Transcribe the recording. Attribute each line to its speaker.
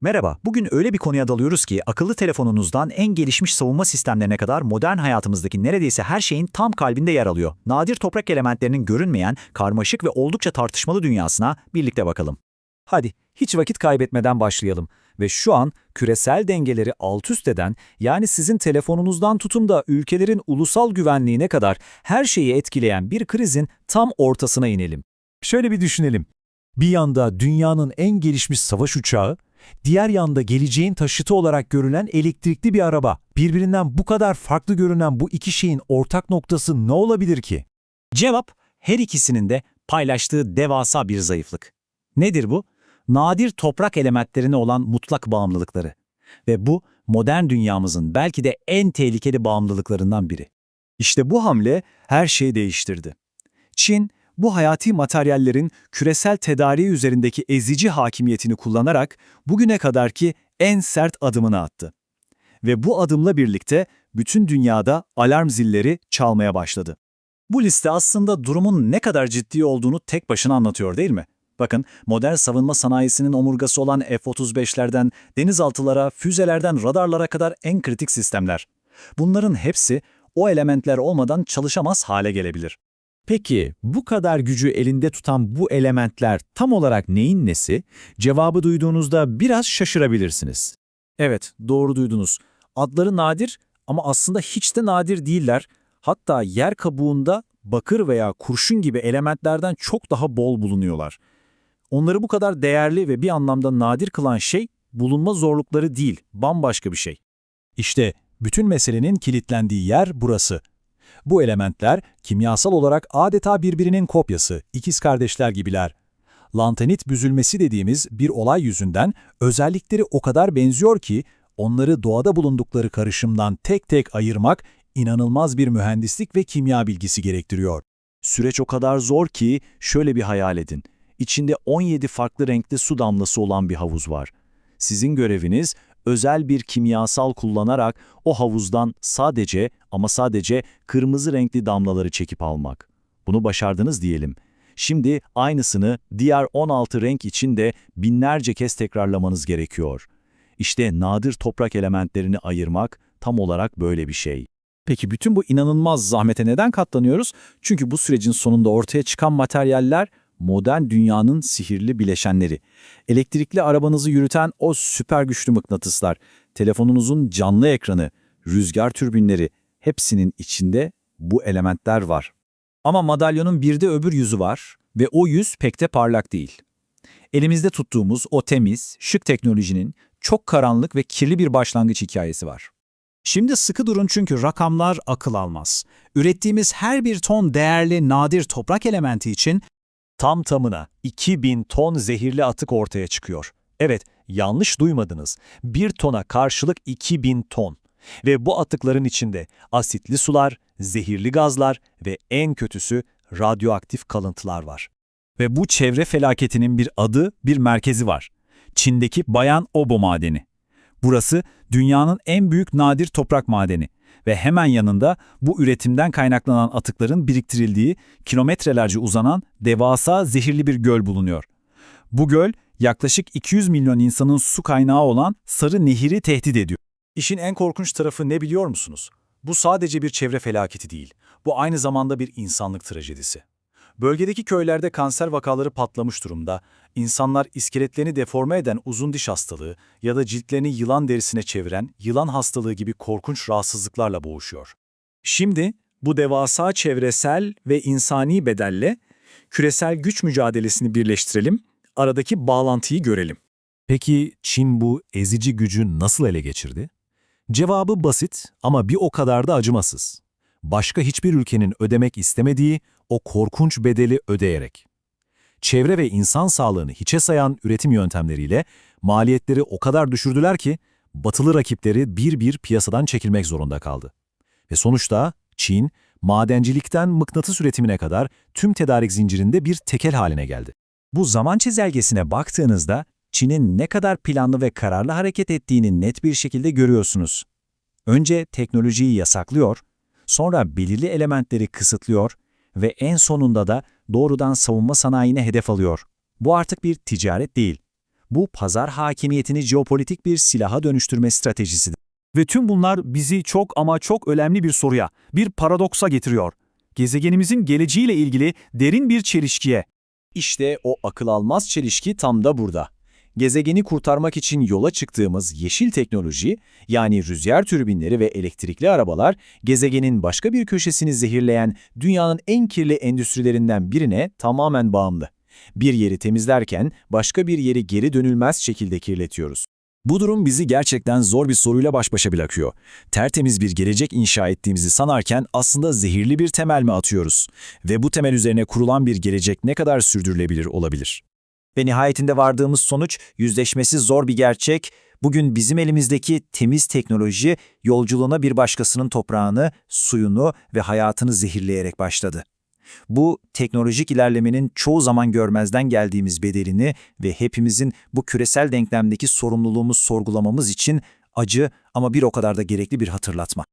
Speaker 1: Merhaba, bugün öyle bir konuya dalıyoruz ki akıllı telefonunuzdan en gelişmiş savunma sistemlerine kadar modern hayatımızdaki neredeyse her şeyin tam kalbinde yer alıyor. Nadir toprak elementlerinin görünmeyen, karmaşık ve oldukça tartışmalı dünyasına birlikte bakalım.
Speaker 2: Hadi hiç vakit kaybetmeden başlayalım ve şu an küresel dengeleri alt üst eden yani sizin telefonunuzdan tutun da ülkelerin ulusal güvenliğine kadar her şeyi etkileyen bir krizin tam ortasına inelim. Şöyle bir düşünelim. Bir yanda dünyanın en gelişmiş savaş uçağı, diğer yanda geleceğin taşıtı olarak görülen elektrikli bir araba. Birbirinden bu kadar farklı görünen bu iki şeyin ortak noktası ne olabilir ki?
Speaker 1: Cevap, her ikisinin de paylaştığı devasa bir zayıflık. Nedir bu? Nadir toprak elementlerine olan mutlak bağımlılıkları. Ve bu, modern dünyamızın belki de en tehlikeli bağımlılıklarından biri.
Speaker 3: İşte bu hamle her şeyi değiştirdi. Çin, bu hayati materyallerin küresel tedariği üzerindeki ezici hakimiyetini kullanarak bugüne kadarki en sert adımını attı. Ve bu adımla birlikte bütün dünyada alarm zilleri çalmaya başladı.
Speaker 1: Bu liste aslında durumun ne kadar ciddi olduğunu tek başına anlatıyor değil mi? Bakın, modern savunma sanayisinin omurgası olan F-35'lerden, denizaltılara, füzelerden radarlara kadar en kritik sistemler. Bunların hepsi o elementler olmadan çalışamaz hale gelebilir.
Speaker 2: Peki bu kadar gücü elinde tutan bu elementler tam olarak neyin nesi? Cevabı duyduğunuzda biraz şaşırabilirsiniz.
Speaker 1: Evet, doğru duydunuz. Adları nadir ama aslında hiç de nadir değiller. Hatta yer kabuğunda bakır veya kurşun gibi elementlerden çok daha bol bulunuyorlar. Onları bu kadar değerli ve bir anlamda nadir kılan şey bulunma zorlukları değil, bambaşka bir şey.
Speaker 2: İşte bütün meselenin kilitlendiği yer burası. Bu elementler kimyasal olarak adeta birbirinin kopyası, ikiz kardeşler gibiler. Lantanit büzülmesi dediğimiz bir olay yüzünden özellikleri o kadar benziyor ki onları doğada bulundukları karışımdan tek tek ayırmak inanılmaz bir mühendislik ve kimya bilgisi gerektiriyor.
Speaker 3: Süreç o kadar zor ki şöyle bir hayal edin. İçinde 17 farklı renkli su damlası olan bir havuz var. Sizin göreviniz özel bir kimyasal kullanarak o havuzdan sadece ama sadece kırmızı renkli damlaları çekip almak. Bunu başardınız diyelim. Şimdi aynısını diğer 16 renk için de binlerce kez tekrarlamanız gerekiyor. İşte nadir toprak elementlerini ayırmak tam olarak böyle bir şey.
Speaker 1: Peki bütün bu inanılmaz zahmete neden katlanıyoruz? Çünkü bu sürecin sonunda ortaya çıkan materyaller modern dünyanın sihirli bileşenleri. Elektrikli arabanızı yürüten o süper güçlü mıknatıslar, telefonunuzun canlı ekranı, rüzgar türbinleri hepsinin içinde bu elementler var. Ama madalyonun bir de öbür yüzü var ve o yüz pek de parlak değil. Elimizde tuttuğumuz o temiz, şık teknolojinin çok karanlık ve kirli bir başlangıç hikayesi var. Şimdi sıkı durun çünkü rakamlar akıl almaz. Ürettiğimiz her bir ton değerli nadir toprak elementi için
Speaker 2: Tam tamına 2000 ton zehirli atık ortaya çıkıyor. Evet, yanlış duymadınız. Bir tona karşılık 2000 ton. Ve bu atıkların içinde asitli sular, zehirli gazlar ve en kötüsü radyoaktif kalıntılar var.
Speaker 1: Ve bu çevre felaketinin bir adı, bir merkezi var. Çin'deki Bayan Obo madeni. Burası dünyanın en büyük nadir toprak madeni ve hemen yanında bu üretimden kaynaklanan atıkların biriktirildiği kilometrelerce uzanan devasa zehirli bir göl bulunuyor. Bu göl yaklaşık 200 milyon insanın su kaynağı olan Sarı Nehir'i tehdit ediyor. İşin en korkunç tarafı ne biliyor musunuz? Bu sadece bir çevre felaketi değil. Bu aynı zamanda bir insanlık trajedisi. Bölgedeki köylerde kanser vakaları patlamış durumda, insanlar iskeletlerini deforme eden uzun diş hastalığı ya da ciltlerini yılan derisine çeviren yılan hastalığı gibi korkunç rahatsızlıklarla boğuşuyor. Şimdi bu devasa çevresel ve insani bedelle küresel güç mücadelesini birleştirelim, aradaki bağlantıyı görelim.
Speaker 2: Peki Çin bu ezici gücü nasıl ele geçirdi? Cevabı basit ama bir o kadar da acımasız. Başka hiçbir ülkenin ödemek istemediği o korkunç bedeli ödeyerek. Çevre ve insan sağlığını hiçe sayan üretim yöntemleriyle maliyetleri o kadar düşürdüler ki batılı rakipleri bir bir piyasadan çekilmek zorunda kaldı. Ve sonuçta Çin, madencilikten mıknatıs üretimine kadar tüm tedarik zincirinde bir tekel haline geldi.
Speaker 1: Bu zaman çizelgesine baktığınızda Çin'in ne kadar planlı ve kararlı hareket ettiğini net bir şekilde görüyorsunuz. Önce teknolojiyi yasaklıyor, sonra belirli elementleri kısıtlıyor ve en sonunda da doğrudan savunma sanayine hedef alıyor. Bu artık bir ticaret değil.
Speaker 3: Bu pazar hakimiyetini jeopolitik bir silaha dönüştürme stratejisidir.
Speaker 4: Ve tüm bunlar bizi çok ama çok önemli bir soruya, bir paradoksa getiriyor. Gezegenimizin geleceğiyle ilgili derin bir çelişkiye.
Speaker 3: İşte o akıl almaz çelişki tam da burada. Gezegeni kurtarmak için yola çıktığımız yeşil teknoloji, yani rüzgar türbinleri ve elektrikli arabalar, gezegenin başka bir köşesini zehirleyen dünyanın en kirli endüstrilerinden birine tamamen bağımlı. Bir yeri temizlerken başka bir yeri geri dönülmez şekilde kirletiyoruz.
Speaker 1: Bu durum bizi gerçekten zor bir soruyla baş başa bırakıyor. Tertemiz bir gelecek inşa ettiğimizi sanarken aslında zehirli bir temel mi atıyoruz? Ve bu temel üzerine kurulan bir gelecek ne kadar sürdürülebilir olabilir?
Speaker 5: Ve nihayetinde vardığımız sonuç yüzleşmesi zor bir gerçek. Bugün bizim elimizdeki temiz teknoloji yolculuğuna bir başkasının toprağını, suyunu ve hayatını zehirleyerek başladı. Bu teknolojik ilerlemenin çoğu zaman görmezden geldiğimiz bedelini ve hepimizin bu küresel denklemdeki sorumluluğumuz sorgulamamız için acı ama bir o kadar da gerekli bir hatırlatma.